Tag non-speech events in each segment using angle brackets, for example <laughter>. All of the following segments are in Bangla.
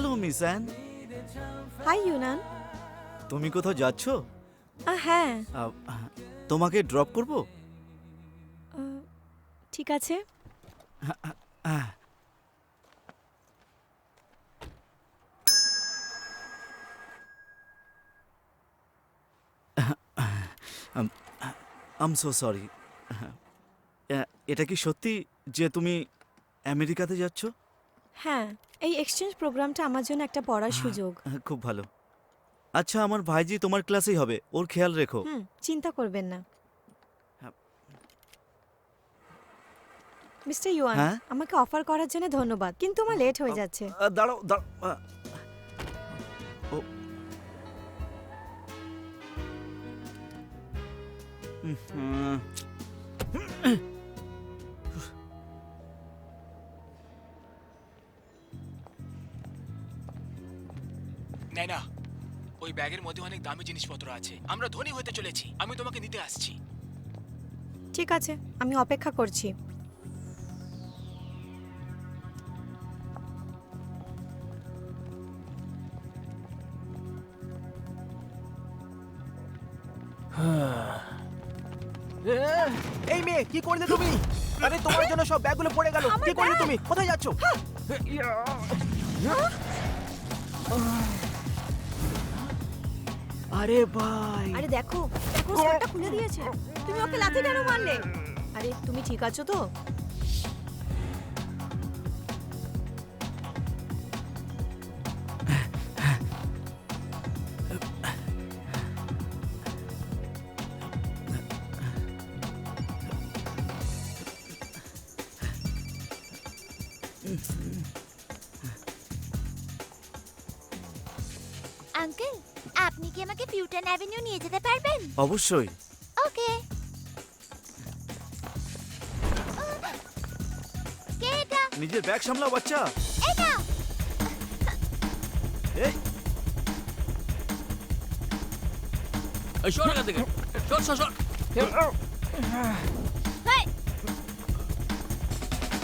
হ্যালো মিস অ্যান হাই ইউনান তুমি কোথাও যাচ্ছ আহ, হ্যাঁ আহ, তোমাকে ড্রপ করব ঠিক আছে আম সো সরি এটা কি সত্যি যে তুমি আমেরিকাতে যাচ্ছ হ্যাঁ এই এক্সচেঞ্জ প্রোগ্রামটা আমার জন্য একটা পড়ার সুযোগ। হ্যাঁ, খুব ভালো। আচ্ছা আমার ভাইজি তোমার ক্লাসেই হবে ওর খেয়াল রেখো। হুম চিন্তা করবেন না। হ্যাঁ। মিস্টার ইউয়ান হ্যাঁ? আমাকে অফার করার জন্য ধন্যবাদ কিন্তু আমার লেট হয়ে যাচ্ছে। আহ, দাঁড়াও দাঁড়াও আহ, ও। উম, হুম। ব্যাগের মধ্যে অনেক দামি জিনিসপত্র আছে। আমরা ধনী হতে চলেছি। আমি তোমাকে নিতে আসছি। ঠিক আছে আমি অপেক্ষা করছি। <sighs> এই মেয়ে কি করলে তুমি? <gasps> আরে তোমার জন্য সব ব্যাগগুলো পড়ে গেল। কি করলে তুমি? কোথায় যাচ্ছ? <gasps> আরে ভাই। আরে দেখো দেখো স্কার্টটা খুলে দিয়েছে। তুমি ওকে লাথি কেন মারলে? আরে তুমি ঠিক আছো তো? আঙ্কেল আপনি কি আমাকে ফিউটন অ্যাভিনিউ নিয়ে যেতে পারবেন? অবশ্যই। ওকে। কে এটা? নিজের ব্যাগ সামলাও বাচ্চা। এটা এই। এই সর এখান থেকে। সর সর সর হাই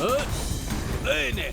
এই, এই নে।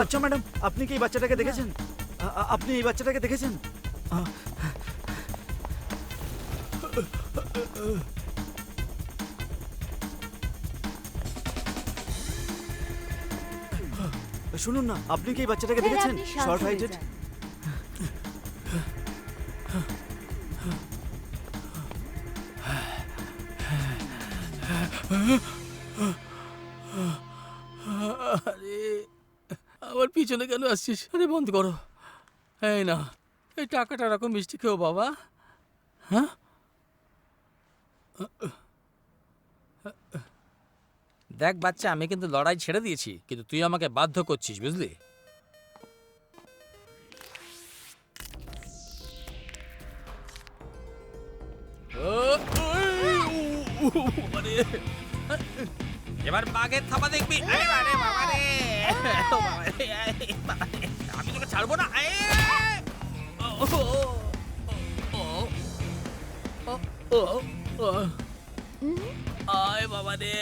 আচ্ছা ম্যাডাম আপনি কি এই বাচ্চাটাকে দেখেছেন আ- আ- আপনি এই বাচ্চাটাকে দেখেছেন শুনুন না আপনি কি এই বাচ্চাটাকে স্যার, দেখেছেন? আপনি শান্ত শর্ট হয়ে হাইটেড যান। আরে আমার পিছনে কেন আসছিস? আরে বন্ধ করো। এই না এই টাকাটা এরকম মিষ্টি খেও বাবা। হ্যাঁ? দেখ বাচ্চা আমি কিন্তু লড়াই ছেড়ে দিয়েছি কিন্তু তুই আমাকে বাধ্য করছিস বুঝলি। এবার বাঘের থাবা দেখবি আমি তোকে ছাড়বো না আয় বাবা রে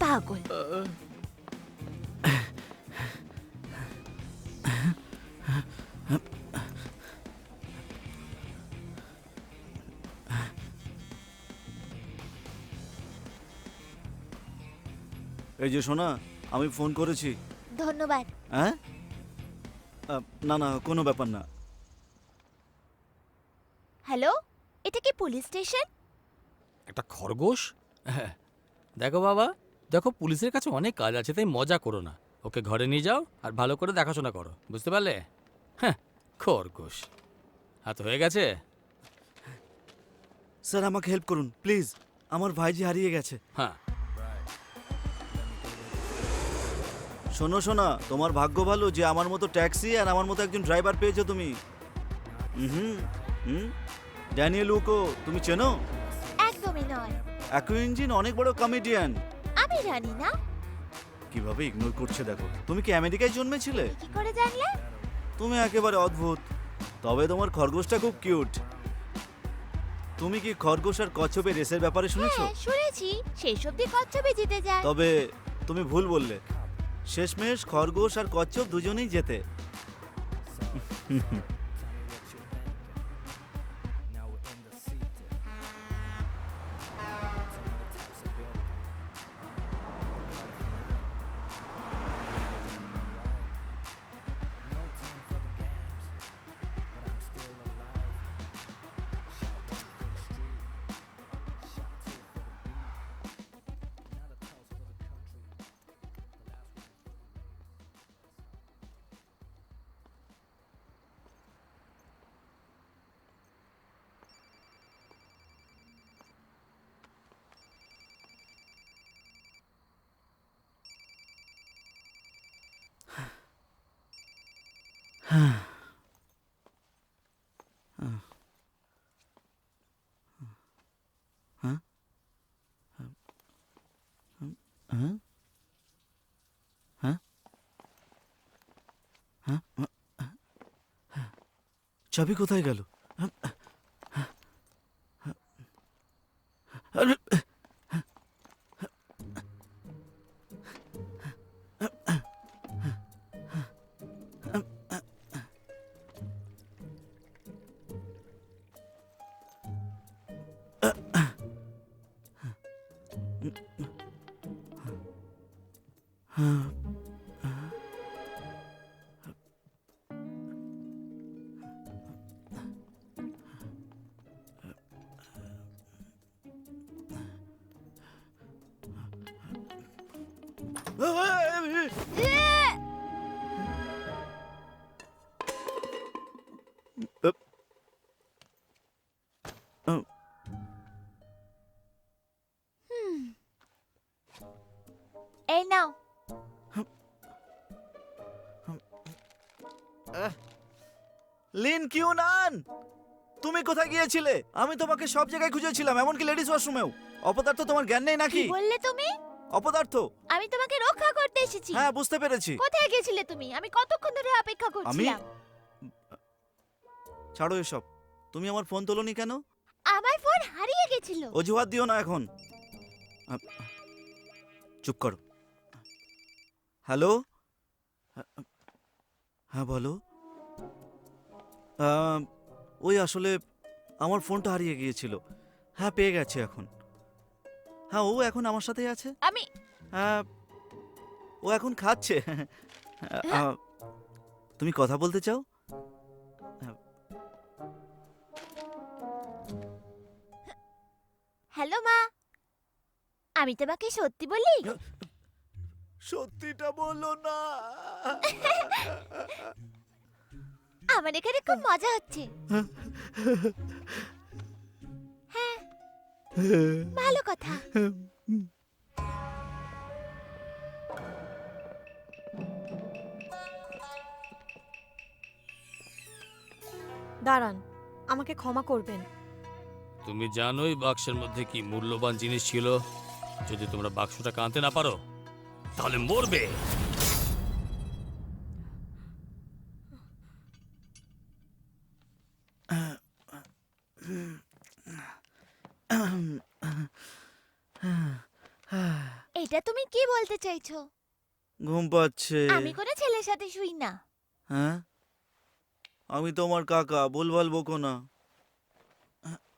পাগল। এই যে শোনা আমি ফোন করেছি। ধন্যবাদ। হ্যাঁ? না না কোনো ব্যাপার না। হ্যালো এটা কি পুলিশ স্টেশন? একটা খরগোশ? হ্যাঁ, দেখো বাবা দেখো পুলিশের কাছে অনেক কাজ আছে তাই মজা করো না। ওকে ঘরে নিয়ে যাও আর ভালো করে দেখাশোনা করো বুঝতে পারলে? হ্যাঁ খরগোশ। হাত হয়ে গেছে? স্যার আমাকে হেল্প করুন প্লিজ। আমার ভাইজি হারিয়ে গেছে। হ্যাঁ। শোনো শোনা তোমার ভাগ্য ভালো যে আমার মতো ট্যাক্সি আর আমার মতো একজন ড্রাইভার পেয়েছ তুমি। হুম হুম। ড্যানিয়েল উকো তুমি চেনো? একদমই নয়। অ্যাকু ইঞ্জিন অনেক বড় কমেডিয়ান। আমি জানি না। কীভাবে ইগনোর করছে দেখো। তুমি কি আমেরিকায় জন্মেছিলে? কি করে জানলে? তুমি একেবারে অদ্ভুত। তবে তোমার খরগোশটা খুব কিউট। তুমি কি খরগোশ আর কচ্ছপের রেসের ব্যাপারে শুনেছো? হ্যাঁ শুনেছি। সেই সবজি কচ্ছপে জিতে যায়। তবে তুমি ভুল বললে। শেষমেশ খরগোশ আর কচ্ছপ দুজনেই যেতে। চাবি কোথায় গেল এই নাও লিন কিউনান তুমি কোথায় গিয়েছিলে? আমি তোমাকে সব জায়গায় খুঁজেছিলাম এমনকি লেডিস ওয়াশরুমেও অপদার্থ তোমার জ্ঞান নেই নাকি? বললে তুমি? অপদার্থ। আমি তোমাকে রক্ষা করতে এসেছি। হ্যাঁ বুঝতে পেরেছি। কোথায় গেছিলে তুমি? আমি কতক্ষণ ধরে অপেক্ষা করছিলাম। ছাড়ো এসব। তুমি আমার ফোন তোলনি কেন? আমার ফোন হারিয়ে গেছিল। অজুহাত দিও না এখন। চুপ করো। হ্যালো? হ্যাঁ বলো। ওই আসলে আমার ফোনটা হারিয়ে গিয়েছিল। হ্যাঁ পেয়ে গেছে এখন। হ্যাঁ ও এখন আমার সাথেই আছে। আমি হ্যাঁ ও এখন খাচ্ছে। আ, তুমি কথা বলতে চাও? হ্যালো মা। আমি তোমাকে সত্যি বলি? সত্যিটা বলো না। আমার এখানে খুব মজা হচ্ছে। হ্যাঁ। ভালো কথা। দাঁড়ান আমাকে ক্ষমা করবেন। তুমি জানোই বাক্সের মধ্যে কি মূল্যবান জিনিস ছিল। যদি তোমরা বাক্সটা আনতে না পারো তাহলে মরবে এটা তুমি কি বলতে চাইছো? ঘুম পাচ্ছে। আমি কোনো ছেলের সাথে শুই না। হ্যাঁ? আমি তোমার কাকা ভুলভাল বকো না।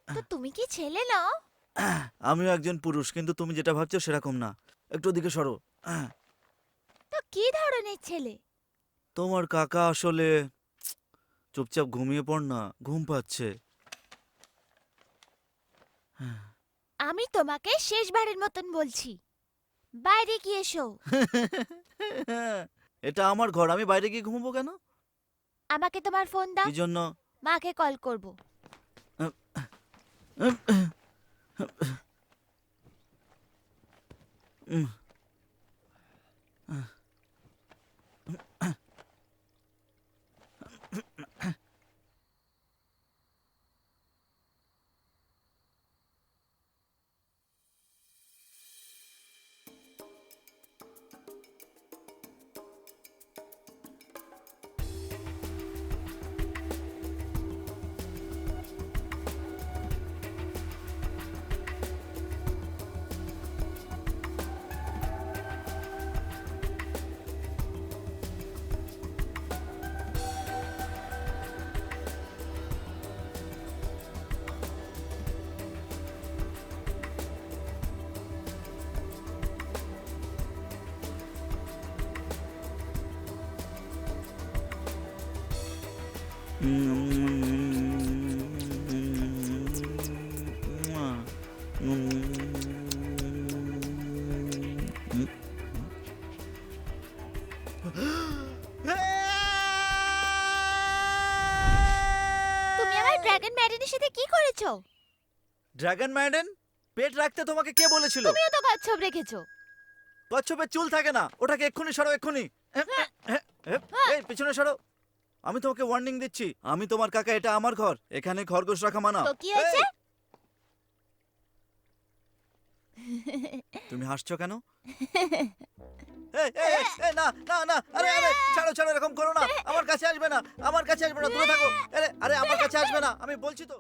তো তুমি কি ছেলে নাও? আমিও একজন পুরুষ কিন্তু তুমি যেটা ভাবছ সেরকম না। একটু ওদিকে সরো। তো কি ধরনের ছেলে? তোমার কাকা আসলে চুপচাপ ঘুমিয়ে পড় না ঘুম পাচ্ছে। আমি তোমাকে শেষবারের মতন বলছি। বাইরে গিয়ে এসো এটা আমার ঘর আমি বাইরে গিয়ে ঘুমবো কেন আমাকে তোমার ফোন দাও কি জন্য মাকে কল করব উম, তুমি আমার ড্রাগন ম্যারিনের সাথে কি করেছ? ড্রাগন ম্যাডেন পেট রাখতে তোমাকে কে বলেছিল? তুমিও তো কচ্ছপ রেখেছো। কচ্ছপের চুল থাকে না ওটাকে এক্ষুনি সরো এক্ষুনি। এ, এ, এ, এই পিছনে সরো। আমি তোমাকে ওয়ার্নিং দিচ্ছি। আমি তোমার কাকা এটা আমার ঘর। এখানে খরগোশ রাখা মানা তো কি হয়েছে? তুমি হাসছো কেন? এই, এই, এই, এই, না না না আরে আরে ছাড়ো ছাড়ো এরকম করো না। আমার কাছে আসবে না আমার কাছে আসবে না দূরে থাকো। আরে আরে আমার কাছে আসবে না আমি বলছি তো।